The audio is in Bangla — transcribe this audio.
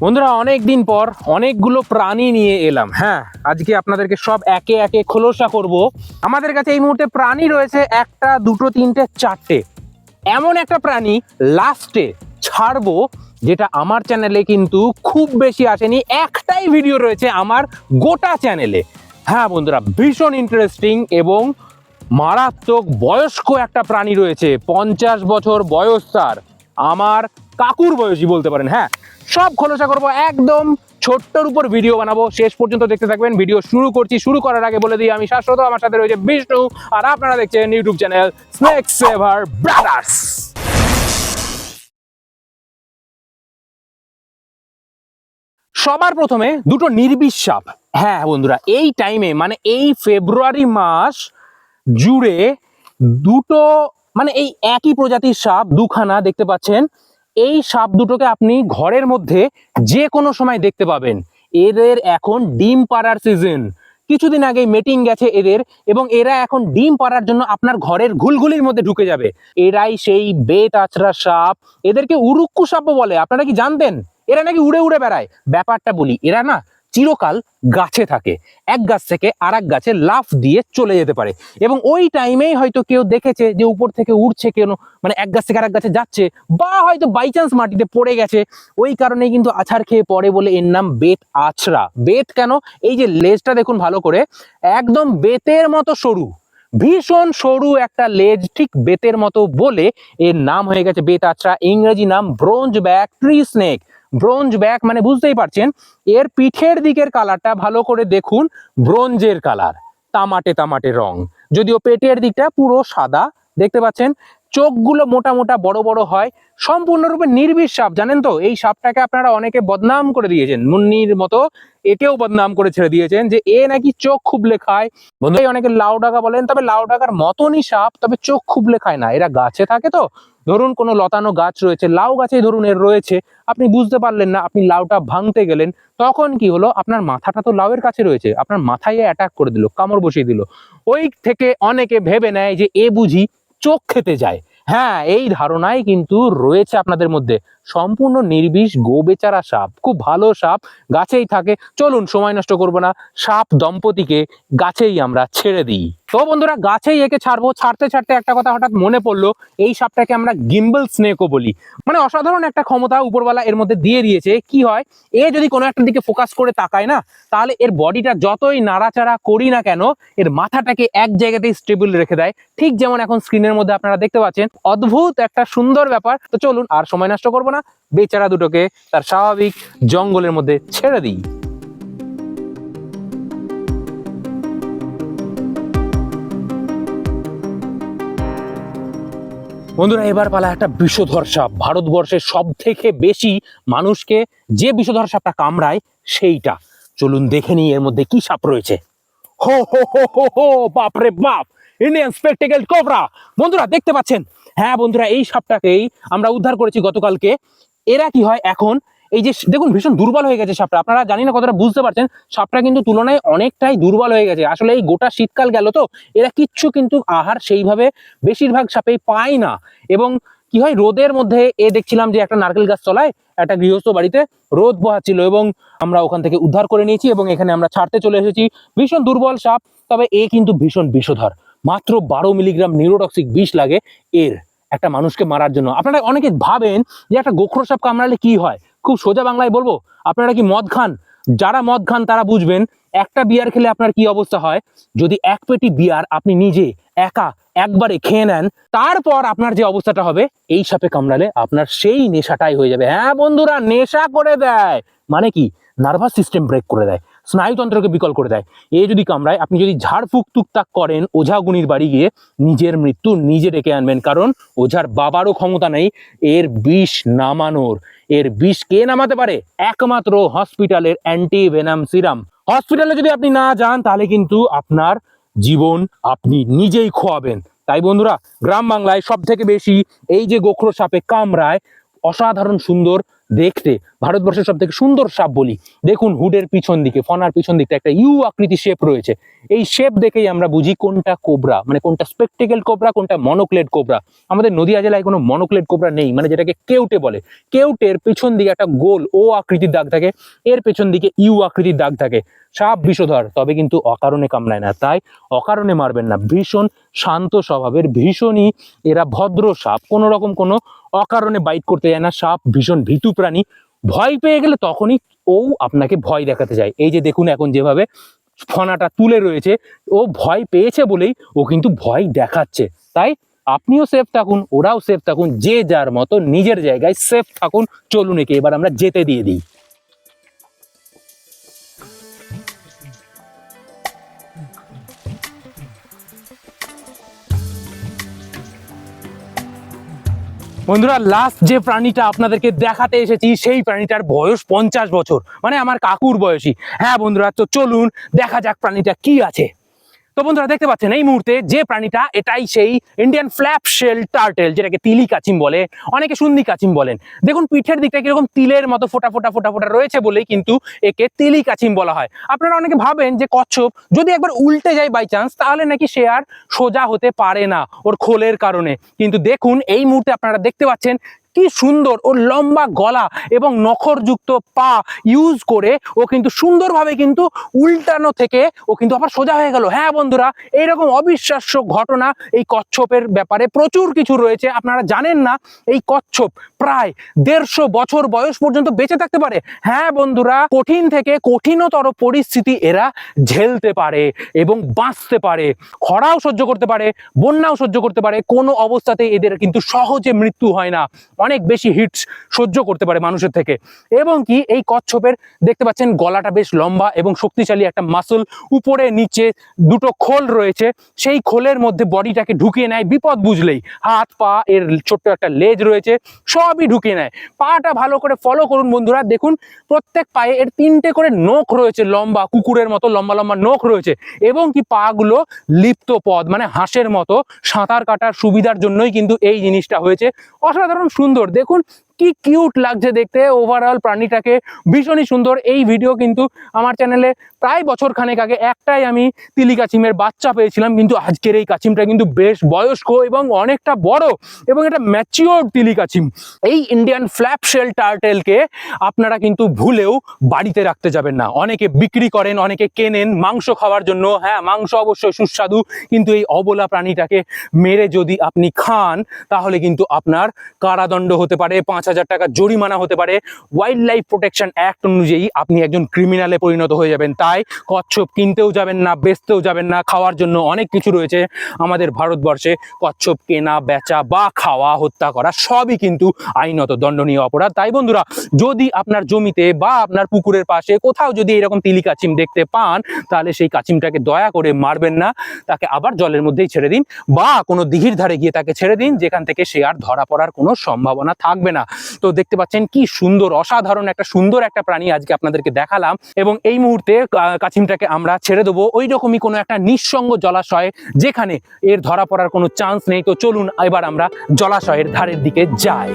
বন্ধুরা অনেক দিন পর অনেকগুলো প্রাণী নিয়ে এলাম হ্যাঁ? আজকে আপনাদেরকে সব একে একে খোলসা করব। আমাদের কাছে এই মুহূর্তে প্রাণী রয়েছে একটা, দুটো, তিনটে, চারটে। এমন একটা প্রাণী লাস্টে ছাড়বো, যেটা আমার চ্যানেলে কিন্তু খুব বেশি আসেনি। একটাই ভিডিও রয়েছে আমার গোটা চ্যানেলে। হ্যাঁ বন্ধুরা, ভীষণ ইন্টারেস্টিং এবং মারাত্মক বয়স্ক একটা প্রাণী রয়েছে, পঞ্চাশ বছর বয়স তার। আমার কাকুর বয়সী বলতে পারেন হ্যাঁ। সব খোলসা করব, একদম ছোট্টর উপর ভিডিও বানাবো। শেষ পর্যন্ত দেখতে থাকবেন ভিডিও শুরু করছি, শুরু করার আগে বলে দিই, আমি শাশ্বত, আমার সাথে রয়েছে বিষ্ণু, আর আপনারা দেখছেন YouTube channel snake saver brothers সবার প্রথমে দুটো নির্বিষ সাপ হ্যাঁ বন্ধুরা, এই টাইমে মানে এই ফেব্রুয়ারি মাস জুড়ে দুটো মানে এই একই প্রজাতির সাপ দুখানা দেখতে পাচ্ছেন। এই সাপ দুটোকে আপনি ঘরের মধ্যে যে কোনো সময় দেখতে পাবেন। এদের এখন ডিম পাড়ার সিজন কিছুদিন আগে মেটিং গেছে এদের এবং এরা এখন ডিম পাড়ার জন্য আপনার ঘরের ঘুলঘুলির মধ্যে ঢুকে যাবে। এরাই সেই বেত আছড়া সাপ। এদেরকে উরুক্কু সাপও বলে। আপনারা কি জানতেন? এরা নাকি উড়ে উড়ে বেড়ায়। ব্যাপারটা বলি। এরা না চিরকাল গাছে থাকে। এক গাছ থেকে আর এক গাছে লাফ দিয়ে চলে যেতে পারে। এবং ওই টাইমেই হয়তো কেউ দেখেছে যে উপর থেকে উঠছে কেন মানে এক গাছ থেকে আর এক গাছে যাচ্ছে, বা হয়তো বাই চান্স মাটিতে পড়ে গেছে। ওই কারণেই কিন্তু আছাড় খেয়ে পড়ে বলে এর নাম বেত আছড়া। বেত কেন? এই যে লেজটা দেখুন ভালো করে, একদম বেতের মতো সরু। ভীষণ সরু একটা লেজ, ঠিক বেতের মতো বলে এর নাম হয়ে গেছে বেত আছড়া। ইংরেজি নাম bronze back tree snake. Bronze back মানে বুঝতেই পারছেন, এর পিঠের দিকের কালারটা ভালো করে দেখুন, ব্রোঞ্জের কালার, তামাটে তামাটে রং, যদিও পেটের দিকটা পুরো সাদা, দেখতে পাচ্ছেন? চোখগুলো মোটা মোটা বড় বড় হয়, সম্পূর্ণরূপে নির্বিষ সাপ, জানেন তো? এই সাপটাকে আপনারা অনেকে বদনাম করে দিয়েছেন, মুন্নির মতো একেও বদনাম করে ছেড়ে দিয়েছেন যে এ নাকি চোখ খুবলে খায়। বন্ধু অনেকে লাউ ডাকা বলেন, তবে লাউ ডাকার মতনই সাপ, তবে চোখ খুবলে খায় না। এরা গাছে থাকে তো? ধরুন কোনো লতানো গাছ রয়েছে, লাউ গাছেই ধরুন এর রয়েছে, আপনি বুঝতে পারলেন না, আপনি লাউটা ভাঙতে গেলেন, তখন কি হলো? আপনার মাথাটা তো লাউয়ের কাছে রয়েছে, আপনার মাথায় অ্যাটাক করে দিল, কামড় বসিয়ে দিল। ওই থেকে অনেকে ভেবে নেয় যে এ বুঝি চোখ খেতে যায়। হ্যাঁ এই ধারণাই কিন্তু রয়েছে আপনাদের মধ্যে। সম্পূর্ণ নির্বিষ গোবেচারা সাপ, খুব ভালো সাপ, গাছেই থাকে। চলুন, সময় নষ্ট করব না। সাপ দম্পতিকে গাছেই আমরা ছেড়ে দিই। তো বন্ধুরা, গাছেই একে ছাড়বো। ছাড়তে ছাড়তে একটা কথা হঠাৎ মনে পড়ল, এই সাপটাকে আমরা গিম্বল স্নেকও বলি। মানে অসাধারণ একটা ক্ষমতা উপরওয়ালা এর মধ্যে দিয়ে দিয়েছে। কি হয়? এ যদি কোনো একটা দিকে ফোকাস করে তাকায় না, তাহলে এর বডিটা যতই নাড়াচাড়া করি না কেন, এর মাথাটাকে এক জায়গাতেই স্টেবল রেখে দেয়। ঠিক যেমন এখন স্ক্রিনের মধ্যে আপনারা দেখতে পাচ্ছেন, অদ্ভুত একটা সুন্দর ব্যাপার। তো চলুন, আর সময় নষ্ট করব না। বেচারা দুটোকে তার স্বাভাবিক জঙ্গলের মধ্যে ছেড়ে দিই। বন্ধুরা, এবার পালা একটা বিষধর সাপ। ভারতবর্ষের সব থেকে বেশি মানুষকে যে বিষধর সাপটা কামড়ায়, সেইটা। চলুন দেখে নিই এর মধ্যে কি সাপ রয়েছে। হো হো হো হো হো বাপ রে বাপ! ইন্ডিয়ান স্পেকটেকেল কোবরা বন্ধুরা, দেখতে পাচ্ছেন? হ্যাঁ বন্ধুরা, এই সাপটাকেই আমরা উদ্ধার করেছি গতকালকে। এরা কি হয় এখন? এই যে দেখুন, ভীষণ দুর্বল হয়ে গেছে সাপটা। আপনারা জানি না কতটা বুঝতে পারছেন, সাপটা কিন্তু তুলনায় অনেকটাই দুর্বল হয়ে গেছে। আসলে এই গোটা শীতকাল গেল তো, এরা কিচ্ছু কিন্তু আহার সেইভাবে বেশিরভাগ সাপেই পায় না। এবং কি হয়, রোদের মধ্যে এ দেখছিলাম যে একটা নারকেল গাছ তলায় একটা গৃহস্থ বাড়িতে রোদ বহাচ্ছিল এবং আমরা ওখান থেকে উদ্ধার করে নিয়েছি এবং এখানে আমরা ছাড়তে চলে এসেছি। ভীষণ দুর্বল সাপ, তবে এ কিন্তু ভীষণ বিষধর। মাত্র বারো মিলিগ্রাম নিউরোটক্সিক বিষ লাগে এর একটা মানুষকে মারার জন্য। আপনারা অনেকে ভাবেন যে একটা গোখরো সাপ কামড়ালে কি হয়? খুব সোজা বাংলায় বলব, আপনারা কি মদ খান? যারা মদ খান তারা বুঝবেন, একটা বিয়ার খেলে আপনার কি অবস্থা হয়? যদি এক পেটি বিয়ার আপনি নিজে একা একবারে খেয়ে নেন, তারপর আপনার যে অবস্থাটা হবে, এই সাপে কামড়ালে আপনার সেই নেশাটাই হয়ে যাবে। হ্যাঁ বন্ধুরা, নেশা করে দেয়। মানে কি? নার্ভাস সিস্টেম ব্রেক করে দেয়, স্নায়ুতন্ত্রকে বিকল করে দেয়। এ যদি কামড়ায়, আপনি যদি ঝাড়ফুঁক টুকটাক করেন ওঝা গুনির বাড়ি গিয়ে নিজের মৃত্যু নিজে ডেকে আনবেন। কারণ ওঝার বাবারও ক্ষমতা নেই, এর বিষ নামানোর। এর বিষ কে নামাতে পারে? একমাত্র হসপিটালের অ্যান্টি ভেনাম সিরাম হসপিটালে যদি আপনি না যান, তাহলে কিন্তু আপনার জীবন আপনি নিজেই খোয়াবেন। তাই বন্ধুরা, গ্রাম বাংলায় সব থেকে বেশি এই যে গোখরো সাপে কামরায় অসাধারণ সুন্দর দেখতে ভারতবর্ষের সব থেকে সুন্দর সাপ বলি। দেখুন হুডের পিছন দিকে, ফনার পিছন দিকটা একটা ইউ আকৃতি শেপ রয়েছে। এই শেপ দেখেই আমরা বুঝি কোনটা কোবরা মানে কোনটা স্পেকটিক্যাল কোবরা কোনটা মনোক্লেড কোবরা আমাদের নদীয়া জেলায় কোনো মনোক্লেড কোবরা নেই মানে যেটাকে কেউটে বলে। কেউটের পিছন দিকে একটা গোল ও আকৃতির দাগ থাকে, এর পেছন দিকে ইউ আকৃতির দাগ থাকে। সাপ বিষধর, তবে কিন্তু অকারণে কামড়ায় না। তাই অকারণে মারবেন না। ভীষণ শান্ত স্বভাবের, ভীষণই এরা ভদ্র সাপ। কোনো রকম কোনো অকারণে বাইট করতে যায় না, সাপ ভীষণ ভীতু প্রাণী। ভয় পেয়ে গেলে তখনই ও আপনাকে ভয় দেখাতে যায়। এই যে দেখুন এখন যেভাবে ফনাটা তুলে রয়েছে, ও ভয় পেয়েছে বলেই ও কিন্তু ভয় দেখাচ্ছে। তাই আপনিও সেফ থাকুন, ওরাও সেফ থাকুন, যে যার মতো নিজের জায়গায় সেফ থাকুন। চলুন একে, এবার আমরা যেতে দিয়ে দিই। বন্ধুরা লাস্ট যে প্রাণীটা আপনাদেরকে দেখাতে এসেছি, সেই প্রাণীটার বয়স পঞ্চাশ বছর। মানে আমার কাকুর বয়সী। হ্যাঁ বন্ধুরা, তো চলুন দেখা যাক প্রাণীটা কি আছে। তো বন্ধুরা দেখতে পাচ্ছেন, এই মুহূর্তে যে প্রাণীটা, এটাই সেই ইন্ডিয়ান ফ্ল্যাপ শেল টার্টেল যেটাকে তিলি কাচিম বলে, অনেকে সুন্দি কাচিম বলেন। দেখুন, পিঠের দিকটা কীরকম তিলের মতো ফোটা ফোটা ফোটা ফোটা রয়েছে বলেই কিন্তু একে তিলি কাচিম বলা হয়। আপনারা অনেকে ভাবেন যে কচ্ছপ, যদি একবার উল্টে যায় বাই চান্স তাহলে নাকি সে আর সোজা হতে পারে না ওর খোলের কারণে। কিন্তু দেখুন, এই মুহূর্তে আপনারা দেখতে পাচ্ছেন কি সুন্দর ওর লম্বা গলা এবং নখরযুক্ত পা ইউজ করে ও কিন্তু সুন্দরভাবে কিন্তু উল্টানো থেকে ও কিন্তু আবার সোজা হয়ে গেল। হ্যাঁ বন্ধুরা এইরকম অবিশ্বাস্য ঘটনা এই কচ্ছপের ব্যাপারে প্রচুর কিছু রয়েছে। আপনারা জানেন না, এই কচ্ছপ প্রায় দেড়শো বছর বয়স পর্যন্ত বেঁচে থাকতে পারে। হ্যাঁ বন্ধুরা, কঠিন থেকে কঠিনতর পরিস্থিতি এরা ঝেলতে পারে এবং বাঁচতে পারে। খরাও সহ্য করতে পারে, বন্যাও সহ্য করতে পারে। কোনো অবস্থাতে এদের কিন্তু সহজে মৃত্যু হয় না। অনেক বেশি হিটস সহ্য করতে পারে মানুষের থেকে। এবং কি এই কচ্ছপের দেখতে পাচ্ছেন গলাটা বেশ লম্বা এবং শক্তিশালী একটা মাসল উপরে নিচে দুটো খোল রয়েছে। সেই খোলের মধ্যে বডিটাকে ঢুকিয়ে নেয়, বিপদ বুঝলেই। হাত, পা, এর ছোট্ট একটা লেজ রয়েছে, সবই ঢুকিয়ে নেয়। পাটা ভালো করে ফলো করুন বন্ধুরা, দেখুন প্রত্যেক পায়ে এর তিনটে করে নখ রয়েছে, লম্বা কুকুরের মতো, লম্বা লম্বা নখ রয়েছে। এবং কি পাগুলো লিপ্ত পদ মানে হাঁসের মতো, সাঁতার কাটার সুবিধার জন্যই কিন্তু এই জিনিসটা হয়েছে। অসাধারণ সুন্দর দেখুন কি কিউট লাগছে দেখতে। ওভারঅল প্রাণীটাকে ভীষণই সুন্দর। এই ভিডিও কিন্তু আমার চ্যানেলে প্রায় বছর খানেক আগে একটাই আমি তিলি কাচিমের বাচ্চা পেয়েছিলাম। কিন্তু আজকের এই কাচিমটা কিন্তু বেশ বয়স্ক এবং অনেকটা বড় এবং এটা ম্যাচিওর তিলি কাচিম এই ইন্ডিয়ান ফ্ল্যাপ শেল টার্টেলকে আপনারা কিন্তু ভুলেও বাড়িতে রাখতে যাবেন না। অনেকে বিক্রি করেন, অনেকে কেনেন মাংস খাওয়ার জন্য। হ্যাঁ মাংস অবশ্যই সুস্বাদু। কিন্তু এই অবলা প্রাণীটাকে মেরে যদি আপনি খান, তাহলে কিন্তু আপনার কারাদণ্ড হতে পারে। পাঁচ হাজার টাকা জরিমানা হতে পারে। ওয়াইল্ড লাইফ প্রোটেকশন অ্যাক্ট অনুযায়ী আপনি একজন ক্রিমিনালে পরিণত হয়ে যাবেন। তাই কচ্ছপ কিনতেও যাবেন না, বেচতেও যাবেন না, খাওয়ার জন্য অনেক কিছু রয়েছে আমাদের ভারতবর্ষে। কচ্ছপ কেনা, বেচা বা খাওয়া, হত্যা করা সবই কিন্তু আইনত দণ্ডনীয় অপরাধ। তাই বন্ধুরা, যদি আপনার জমিতে বা আপনার পুকুরের পাশে কোথাও যদি এরকম তিলি কাচিম দেখতে পান, তাহলে সেই কাচিমটাকে দয়া করে মারবেন না। তাকে আবার জলের মধ্যেই ছেড়ে দিন বা কোনো দিঘির ধারে গিয়ে তাকে ছেড়ে দিন, যেখান থেকে সে আর ধরা পড়ার কোনো সম্ভাবনা থাকবে না। তো দেখতে পাচ্ছেন কি সুন্দর, অসাধারণ একটা সুন্দর একটা প্রাণী আজকে আপনাদেরকে দেখালাম এবং এই মুহূর্তে কাছিমটাকে আমরা ছেড়ে দেবো। ওই রকমই কোনো একটা নিঃসঙ্গ জলাশয়ে যেখানে এর ধরা পড়ার কোনো চান্স নেই। তো চলুন এবার আমরা জলাশয়ের ধারের দিকে যাই।